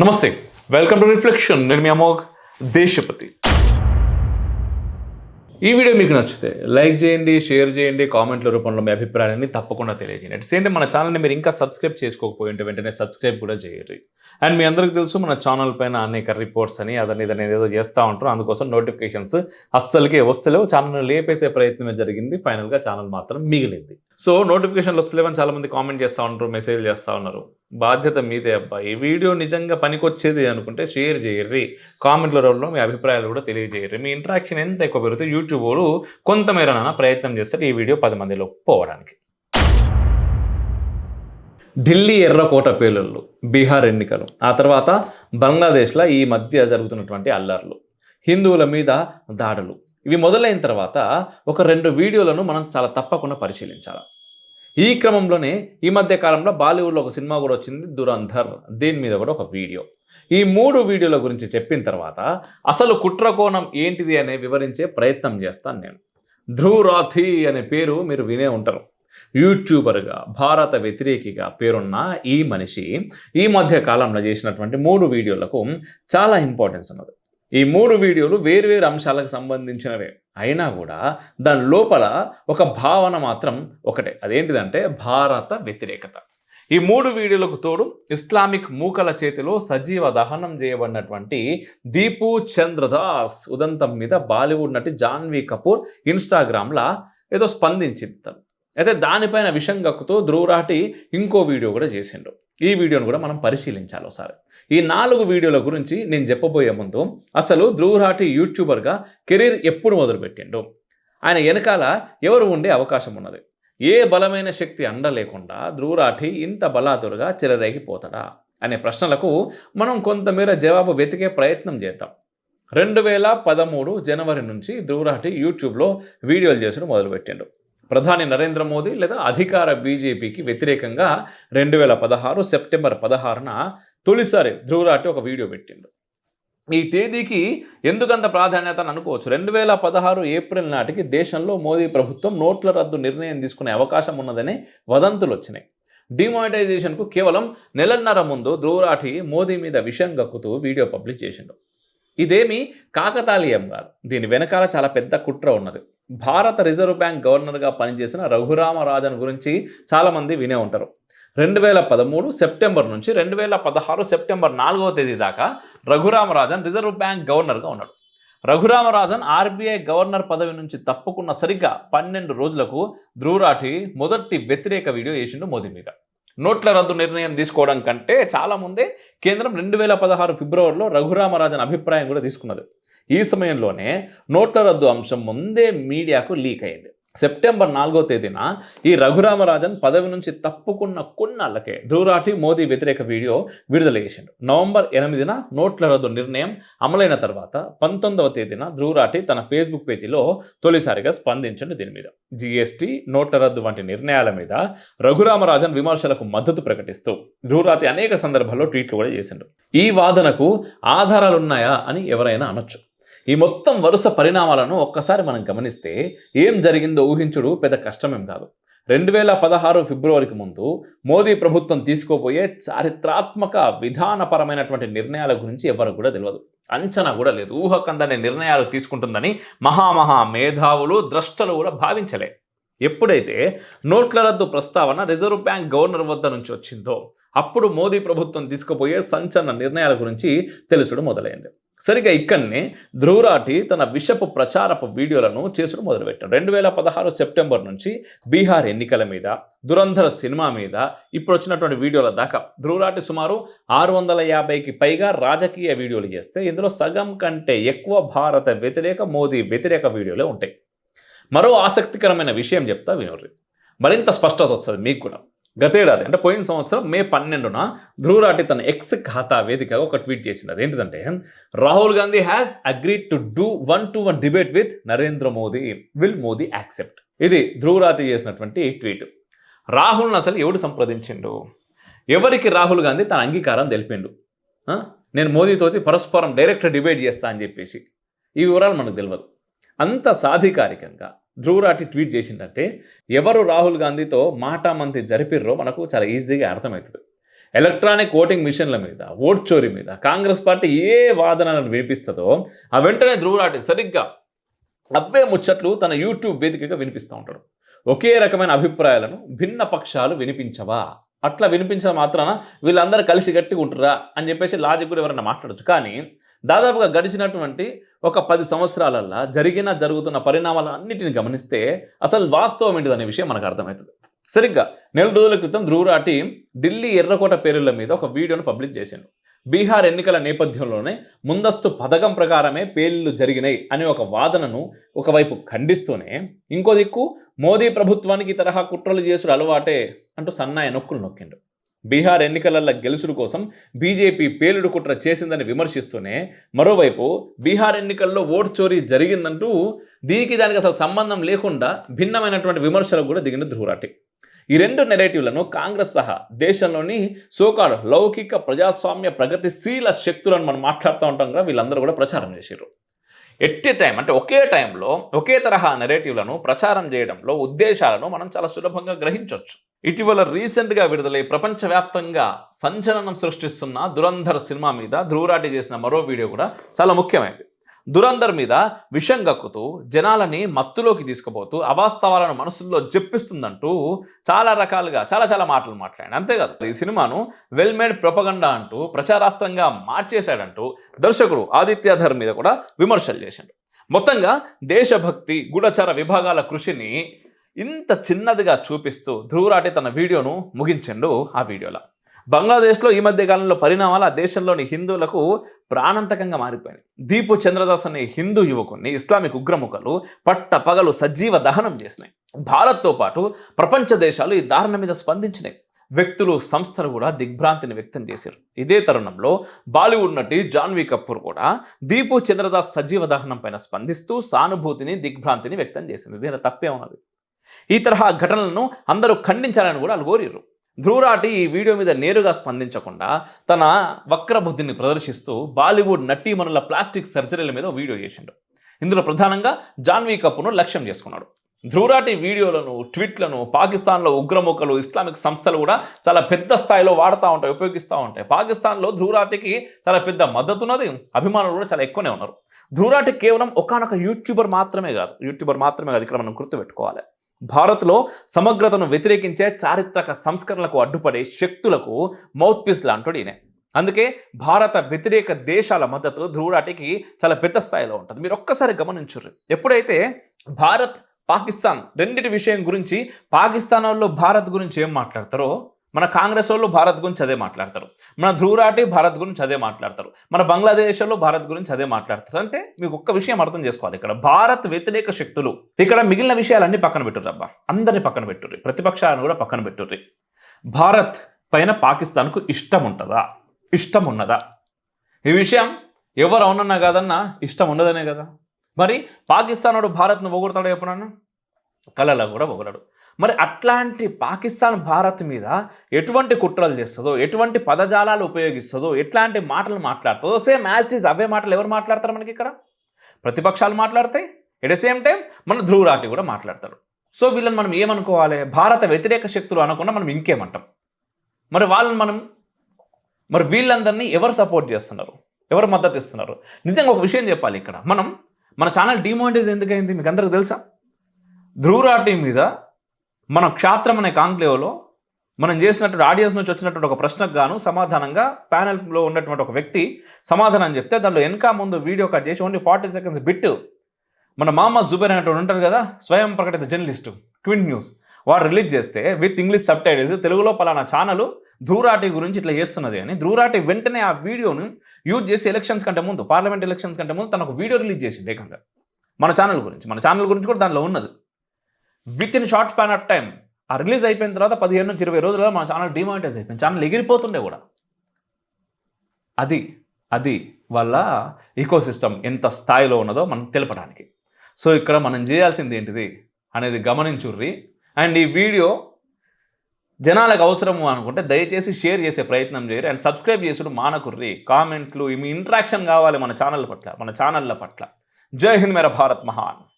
నమస్తే welcome to reflection నేను మీ అమోఘ్ దేశపతి. ఈ వీడియో మీకు నచ్చితే లైక్ చేయండి షేర్ చేయండి కామెంట్ల రూపంలో మీ అభిప్రాయాన్ని తప్పకుండా తెలియజేయండి. అట్ సేమ్ మన ఛానల్ని మీరు ఇంకా సబ్స్క్రైబ్ చేసుకోకపోయి ఉంటే వెంటనే సబ్స్క్రైబ్ కూడా చేయండి. అండ్ మీ అందరికీ తెలుసు మన ఛానల్ పైన అనేక రిపోర్ట్స్ అని అదని ఇదని ఏదో చేస్తూ ఉంటారు. అందుకోసం నోటిఫికేషన్స్ అస్సలకే వస్తలేవు. ఛానల్ లేపేసే ప్రయత్నమే జరిగింది. ఫైనల్గా ఛానల్ మాత్రం మిగిలింది. సో నోటిఫికేషన్లు వస్తలేవని చాలా మంది కామెంట్ చేస్తూ ఉంటారు మెసేజ్ చేస్తూ ఉన్నారు. బాధ్యత మీదే అబ్బా. ఈ వీడియో నిజంగా పనికొచ్చేది అనుకుంటే షేర్ చేయర్రి కామెంట్ల రూపంలో మీ అభిప్రాయాలు కూడా తెలియజేయర్రి మీ ఇంటరాక్షన్ ఎంత ఎక్కువ పెరిగితే యూట్యూబ్ వాళ్ళు కొంతమేరనైనా ప్రయత్నం చేస్తారు ఈ వీడియో పది మందిలో పోవడానికి. ఢిల్లీ ఎర్రకోట పేలుళ్ళు బీహార్ ఎన్నికలు ఆ తర్వాత బంగ్లాదేశ్లో ఈ మధ్య జరుగుతున్నటువంటి అల్లర్లు హిందువుల మీద దాడులు. ఇవి మొదలైన తర్వాత ఒక రెండు వీడియోలను మనం చాలా తప్పకుండా పరిశీలించాలి? ఈ క్రమంలోనే ఈ మధ్య కాలంలో బాలీవుడ్లో ఒక సినిమా కూడా వచ్చింది దురంధర్. దీని మీద కూడా ఒక వీడియో. ఈ మూడు వీడియోల గురించి చెప్పిన తర్వాత అసలు కుట్రకోణం ఏంటిది అనే వివరించే ప్రయత్నం చేస్తాను నేను. ధ్రువ్ రాథీ అనే పేరు మీరు వినే ఉంటారు. యూట్యూబర్గా భారత వ్యతిరేకిగా పేరున్న ఈ మనిషి ఈ మధ్య కాలంలో చేసినటువంటి మూడు వీడియోలకు చాలా ఇంపార్టెన్స్ ఉన్నది. ఈ మూడు వీడియోలు వేరువేరు అంశాలకు సంబంధించినవే. అయినా కూడా దాని లోపల ఒక భావన మాత్రం ఒకటే. అదేంటిదంటే భారత వ్యతిరేకత. ఈ మూడు వీడియోలకు తోడు ఇస్లామిక్ మూకల చేతిలో సజీవ దహనం చేయబడినటువంటి దీపు చంద్రదాస్ ఉదంతం మీద బాలీవుడ్ నటి జాన్వీ కపూర్ ఇన్స్టాగ్రామ్లా ఏదో స్పందించింది. తను అయితే దానిపైన విషం గక్కుతూ ధ్రువరాటి ఇంకో వీడియో కూడా చేసిండు. ఈ వీడియోను కూడా మనం పరిశీలించాలి ఒకసారి. ఈ నాలుగు వీడియోల గురించి నేను చెప్పబోయే ముందు అసలు ధ్రువరాటి యూట్యూబర్గా కెరీర్ ఎప్పుడు మొదలుపెట్టిండు. ఆయన వెనకాల ఎవరు ఉండే అవకాశం ఉన్నది? ఏ బలమైన శక్తి అండ లేకుండా ధ్రువరాఠి ఇంత బలాదురుగా చెలరేగిపోతాడా అనే ప్రశ్నలకు మనం కొంతమేర జవాబు వెతికే ప్రయత్నం చేద్దాం. రెండు వేల పదమూడు జనవరి నుంచి ధ్రువరాఠి యూట్యూబ్లో వీడియోలు చేసుడు మొదలుపెట్టిండు. ప్రధాని నరేంద్ర మోదీ లేదా అధికార బీజేపీకి వ్యతిరేకంగా రెండు వేల పదహారు సెప్టెంబర్ పదహారున తొలిసారి ధ్రువరాటి ఒక వీడియో పెట్టిండు. ఈ తేదీకి ఎందుకంత ప్రాధాన్యత అని అనుకోవచ్చు. రెండు వేల పదహారు ఏప్రిల్ నాటికి దేశంలో మోదీ ప్రభుత్వం నోట్ల రద్దు నిర్ణయం తీసుకునే అవకాశం ఉన్నదని వదంతులు వచ్చినాయి. డిమానిటైజేషన్కు కేవలం నెలన్నర ముందు ధ్రువరాఠి మోదీ మీద విషయం గక్కుతూ వీడియో పబ్లిష్ చేసిండు. ఇదేమి కాకతాళీయం కాదు. దీని వెనకాల చాలా పెద్ద కుట్ర ఉన్నది. భారత రిజర్వ్ బ్యాంక్ గవర్నర్గా పనిచేసిన రఘురామరాజన్ గురించి చాలామంది వినే ఉంటారు. రెండు వేల పదమూడు సెప్టెంబర్ నుంచి రెండు వేల పదహారు సెప్టెంబర్ నాలుగవ తేదీ దాకా రఘురామరాజన్ రిజర్వ్ బ్యాంక్ గవర్నర్గా ఉన్నాడు. రఘురామరాజన్ ఆర్బీఐ గవర్నర్ పదవి నుంచి తప్పుకున్న సరిగ్గా పన్నెండు రోజులకు ధ్రువరాఠి మొదటి వ్యతిరేక వీడియో వేసిండు మోదీ మీద. నోట్ల రద్దు నిర్ణయం తీసుకోవడం కంటే చాలా ముందే కేంద్రం రెండు వేల పదహారు ఫిబ్రవరిలో రఘురామరాజన్ అభిప్రాయం కూడా తీసుకున్నది. ఈ సమయంలోనే నోట్ల రద్దు అంశం ముందే మీడియాకు లీక్ అయింది. సెప్టెంబర్ నాలుగో తేదీన ఈ రఘురామరాజన్ పదవి నుంచి తప్పుకున్న కొన్నాళ్ళకే ధ్రువరాటి మోదీ వ్యతిరేక వీడియో విడుదల చేసిండు. నవంబర్ ఎనిమిదిన నోట్ల రద్దు నిర్ణయం అమలైన తర్వాత పంతొమ్మిదవ తేదీన ధ్రువరాటి తన ఫేస్బుక్ పేజీలో తొలిసారిగా స్పందించండి దీని మీద. జిఎస్టీ నోట్ల రద్దు వంటి నిర్ణయాల మీద రఘురామరాజన్ విమర్శలకు మద్దతు ప్రకటిస్తూ ధ్రువరాతి అనేక సందర్భాల్లో ట్వీట్లు కూడా చేసిండు. ఈ వాదనకు ఆధారాలున్నాయా అని ఎవరైనా అనొచ్చు. ఈ మొత్తం వరుస పరిణామాలను ఒక్కసారి మనం గమనిస్తే ఏం జరిగిందో ఊహించుడు పెద్ద కష్టమేం కాదు. రెండు వేల పదహారు ఫిబ్రవరికి ముందు మోదీ ప్రభుత్వం తీసుకోబోయే చారిత్రాత్మక విధానపరమైనటువంటి నిర్ణయాల గురించి ఎవరు కూడా తెలియదు అంచనా కూడా లేదు. ఊహకందనే నిర్ణయాలు తీసుకుంటుందని మహామహా మేధావులు ద్రష్టలు కూడా భావించలే. ఎప్పుడైతే నోట్ల రద్దు ప్రస్తావన రిజర్వ్ బ్యాంక్ గవర్నర్ వద్ద నుంచి వచ్చిందో అప్పుడు మోదీ ప్రభుత్వం తీసుకుపోయే సంచలన నిర్ణయాల గురించి తెలుసుడు మొదలైంది. సరిగా ఇక్కడనే ధ్రువరాటి తన విషపు ప్రచారపు వీడియోలను చేసుడు మొదలుపెట్టాడు. రెండు వేల పదహారు సెప్టెంబర్ నుంచి బీహార్ ఎన్నికల మీద దురంధర సినిమా మీద ఇప్పుడు వచ్చినటువంటి వీడియోల దాకా. ధ్రువరాటి సుమారు ఆరు వందల యాభైకి పైగా రాజకీయ వీడియోలు చేస్తే ఇందులో సగం కంటే ఎక్కువ భారత వ్యతిరేక మోదీ వ్యతిరేక వీడియోలే ఉంటాయి. మరో ఆసక్తికరమైన విషయం చెప్తా వినోర్రి మరింత స్పష్టత వస్తుంది మీకు కూడా. గతేడాది అంటే పోయిన సంవత్సరం మే పన్నెండున ధ్రువరాటి తన ఎక్స్ ఖాతా వేదికగా ఒక ట్వీట్ చేసింది. అదేంటిదంటే Rahul Gandhi has agreed to do one to one debate with Narendra Modi. Will Modi accept ఇది ధ్రువరాతి చేసినటువంటి ట్వీట్. రాహుల్ని అసలు ఎవడు సంప్రదించిండు? ఎవరికి రాహుల్ గాంధీ తన అంగీకారం తెలిపిండు? నేను మోదీతో పరస్పరం డైరెక్ట్ డిబేట్ చేస్తా అని చెప్పేసి. ఈ వివరాలు మనకు తెలియదు అంత సాధికారికంగా ధ్రువరాటి ట్వీట్ చేసిందంటే ఎవరు రాహుల్ గాంధీతో మాటామంతి జరిపిర్రో మనకు చాలా ఈజీగా అర్థమవుతుంది. ఎలక్ట్రానిక్ ఓటింగ్ మిషన్ల మీద ఓట్ చోరీ మీద కాంగ్రెస్ పార్టీ ఏ వాదనలను వినిపిస్తుందో ఆ వెంటనే ధ్రువరాటి సరిగ్గా అబ్బే ముచ్చట్లు తన యూట్యూబ్ వేదికగా వినిపిస్తూ ఉంటాడు. ఒకే రకమైన అభిప్రాయాలను భిన్న పక్షాలు వినిపించవా? అట్లా వినిపించడం మాత్రాన వీళ్ళందరూ కలిసి గట్టిగా ఉంటారా అని చెప్పేసి లాజిక్ కూడా ఎవరైనా మాట్లాడచ్చు. కానీ దాదాపుగా గడిచినటువంటి ఒక పది సంవత్సరాలల్లో జరిగిన జరుగుతున్న పరిణామాలన్నిటిని గమనిస్తే అసలు వాస్తవం ఏంటిది అనే విషయం మనకు అర్థమవుతుంది. సరిగ్గా నెల రోజుల క్రితం ధ్రువరాటి ఢిల్లీ ఎర్రకోట పేరుల మీద ఒక వీడియోను పబ్లిష్ చేశాడు బీహార్ ఎన్నికల నేపథ్యంలోనే ముందస్తు పథకం ప్రకారమే పేర్లు జరిగినాయి అనే ఒక వాదనను ఒకవైపు ఖండిస్తూనే ఇంకో దిక్కు మోదీ ప్రభుత్వానికి తరహా కుట్రలు చేసుడు అలవాటే అంటూ సన్నాయ నొక్కులు నొక్కిండు. బీహార్ ఎన్నికలలో గెలుసుడు కోసం బీజేపీ పేలుడు కుట్ర చేసిందని విమర్శిస్తూనే మరోవైపు బీహార్ ఎన్నికల్లో ఓటు చోరీ జరిగిందంటూ దీనికి దానికి అసలు సంబంధం లేకుండా భిన్నమైనటువంటి విమర్శలకు కూడా దిగిన ధ్రువరాటి ఈ రెండు నెరేటివ్లను కాంగ్రెస్ సహా దేశంలోని సోకాడ్ లౌకిక ప్రజాస్వామ్య ప్రగతిశీల శక్తులను మనం మాట్లాడుతూ ఉంటాం కదా వీళ్ళందరూ కూడా ప్రచారం చేశారు ఎట్టి టైం అంటే ఒకే టైంలో ఒకే తరహా నెరేటివ్లను ప్రచారం చేయడంలో ఉద్దేశాలను మనం చాలా సులభంగా గ్రహించవచ్చు ఇటీవల రీసెంట్గా విడుదలై ప్రపంచవ్యాప్తంగా సంచలనం సృష్టిస్తున్న దురంధర్ సినిమా మీద ధ్రువరాటి చేసిన మరో వీడియో కూడా చాలా ముఖ్యమైనది. దురంధర్ మీద విషం గక్కుతూ జనాలని మత్తులోకి తీసుకుపోతూ అవాస్తవాలను మనసుల్లో జప్పిస్తుందంటూ చాలా రకాలుగా చాలా చాలా మాటలు మాట్లాడాడు. అంతేకాదు ఈ సినిమాను వెల్ మేడ్ ప్రొపగండా అంటూ ప్రచారాస్త్రంగా మార్చేశాడంటూ దర్శకుడు ఆదిత్యధర్ మీద కూడా విమర్శలు చేశాడు. మొత్తంగా దేశభక్తి గూఢచార విభాగాల కృషిని ఇంత చిన్నదిగా చూపిస్తూ ధ్రువరాటి తన వీడియోను ముగించండు ఆ వీడియోలో. బంగ్లాదేశ్లో ఈ మధ్య కాలంలో పరిణామాలు ఆ దేశంలోని హిందువులకు ప్రాణాంతకంగా మారిపోయింది దీపు చంద్రదాస్ అనే హిందూ యువకుడిని ఇస్లామిక్ ఉగ్రముఖలు పట్ట పగలు సజీవ దహనం చేసినాయి. భారత్తో పాటు ప్రపంచ దేశాలు ఈ దారుణ మీద స్పందించినాయి. వ్యక్తులు సంస్థలు కూడా దిగ్భ్రాంతిని వ్యక్తం చేశారు. ఇదే తరుణంలో బాలీవుడ్ నటి జాన్వీ కపూర్ కూడా దీపు చంద్రదాస్ సజీవ దహనం పైన స్పందిస్తూ సానుభూతిని దిగ్భ్రాంతిని వ్యక్తం చేసింది. దీని తప్పే ఉన్నది? ఈ తరహా ఘటనలను అందరూ ఖండించాలని కూడా వాళ్ళు కోరిర్రు. ధ్రువరాటి ఈ వీడియో మీద నేరుగా స్పందించకుండా తన వక్రబుద్ధిని ప్రదర్శిస్తూ బాలీవుడ్ నటీమణుల ప్లాస్టిక్ సర్జరీల మీద వీడియో చేసిండు. ఇందులో ప్రధానంగా జాన్వీ కపూర్ను లక్ష్యం చేసుకున్నాడు. ధ్రువరాటి వీడియోలను ట్వీట్లను పాకిస్తాన్లో ఉగ్రముఖలు ఇస్లామిక్ సంస్థలు కూడా చాలా పెద్ద స్థాయిలో వాడుతూ ఉంటాయి ఉపయోగిస్తూ ఉంటాయి. పాకిస్తాన్లో ధ్రువరాటికి చాలా పెద్ద మద్దతు ఉన్నది అభిమానులు కూడా చాలా ఎక్కువనే ఉన్నారు. ధ్రువరాటి కేవలం ఒకనొక యూట్యూబర్ మాత్రమే కాదు యూట్యూబర్ మాత్రమే కాదు ఇక్కడ మనం గుర్తుపెట్టుకోవాలి. భారత్లో సమగ్రతను వ్యతిరేకించే చారిత్రక సంస్కరణలకు అడ్డుపడే శక్తులకు మౌత్ పీస్ లాంటి ఈయన. అందుకే భారత వ్యతిరేక దేశాల మద్దతు ధ్రువరాటికి చాలా పెద్ద స్థాయిలో ఉంటుంది. మీరు ఒక్కసారి గమనించరు ఎప్పుడైతే భారత్ పాకిస్తాన్ రెండింటి విషయం గురించి పాకిస్తాన్ వాళ్ళు భారత్ గురించి ఏం మాట్లాడతారో మన కాంగ్రెస్ వాళ్ళు భారత్ గురించి అదే మాట్లాడతారు. మన ధ్రువరాటి భారత్ గురించి అదే మాట్లాడతారు. మన బంగ్లాదేశ్ వాళ్ళు భారత్ గురించి అదే మాట్లాడతారు. అంటే మీకు ఒక్క విషయం అర్థం చేసుకోవాలి ఇక్కడ. భారత్ వ్యతిరేక శక్తులు. ఇక్కడ మిగిలిన విషయాలన్నీ పక్కన పెట్టుర్రు అబ్బా. అందరినీ పక్కన పెట్టుర్రి. ప్రతిపక్షాలను కూడా పక్కన పెట్టుర్రి. భారత్ పైన పాకిస్తాన్కు ఇష్టం ఉంటుందా? ఇష్టం ఉన్నదా? ఈ విషయం ఎవరు అవునన్నా కాదన్నా ఇష్టం ఉండదనే కదా. మరి పాకిస్తాన్ వాడు భారత్ను పొగుడతాడు ఎప్పుడన్నా కళలో కూడా పొగడాడు మరి అట్లాంటి పాకిస్తాన్ భారత్ మీద ఎటువంటి కుట్రలు చేస్తుందో ఎటువంటి పదజాలాలు ఉపయోగిస్తుందో ఎట్లాంటి మాటలు మాట్లాడుతుందో సేమ్ యాజ్ ఇట్ ఈజ్ అవే మాటలు ఎవరు మాట్లాడతారు మనకి ఇక్కడ? ప్రతిపక్షాలు మాట్లాడతాయి. ఎట్ ద సేమ్ టైం మన ధ్రువరాటి కూడా మాట్లాడతారు సో వీళ్ళని మనం ఏమనుకోవాలి? భారత వ్యతిరేక శక్తులు అనకుండా మనం ఇంకేమంటాం? మరి వాళ్ళని మనం మరి వీళ్ళందరినీ ఎవరు సపోర్ట్ చేస్తున్నారు? ఎవరు మద్దతు ఇస్తున్నారు? నిజంగా ఒక విషయం చెప్పాలి ఇక్కడ. మనం మన ఛానల్ డిమానిటైజ్ ఎందుకైంది? మీకు అందరికి తెలుసా? ధ్రువరాటి మీద మన క్షాత్రం అనే కాంక్లేవ్లో మనం చేసినటువంటి ఆడియన్స్ నుంచి వచ్చినటువంటి ఒక ప్రశ్నకు గాను సమాధానంగా ప్యానెల్లో ఉన్నటువంటి ఒక వ్యక్తి సమాధానం చెప్తే దానిలో వెనక ముందు వీడియో కట్ చేసి ఓన్లీ ఫార్టీ సెకండ్స్ బిట్ మన మామ జుబేర్ అనేటువంటి ఉంటారు కదా స్వయం ప్రకటిత జర్నలిస్టు క్వింట్ న్యూస్ వాడు రిలీజ్ చేస్తే విత్ ఇంగ్లీష్ సబ్ టైటిల్స్ తెలుగులో పలానా ఛానల్ ధూరాటి గురించి ఇట్లా చేస్తున్నది అని ధూరాటి వెంటనే ఆ వీడియోను యూజ్ చేసి ఎలక్షన్స్ కంటే ముందు పార్లమెంట్ ఎలక్షన్స్ కంటే ముందు తనకు వీడియో రిలీజ్ చేసింది ఏకంగా. మన ఛానల్ గురించి మన ఛానల్ గురించి కూడా దానిలో ఉన్నది. With in short span of time ఆ రిలీజ్ అయిపోయిన తర్వాత పదిహేను నుంచి ఇరవై రోజుల్లో మన ఛానల్ డిమానిటైజ్ అయిపోయింది. ఛానల్ ఎగిరిపోతుండే కూడా. అది అది వాళ్ళ ఈకో సిస్టమ్ ఎంత స్థాయిలో ఉన్నదో మనం తెలపడానికి. సో ఇక్కడ మనం చేయాల్సింది ఏంటిది అనేది గమనించుర్రి. అండ్ ఈ వీడియో జనాలకు అవసరము అనుకుంటే దయచేసి షేర్ చేసే ప్రయత్నం చేయరు. అండ్ సబ్స్క్రైబ్ చేసుడు మానకుర్రి. కామెంట్లు మీ ఇంట్రాక్షన్ కావాలి మన ఛానల్ పట్ల మన ఛానళ్ళ పట్ల. జై హింద్ మేర భారత్ మహాన్.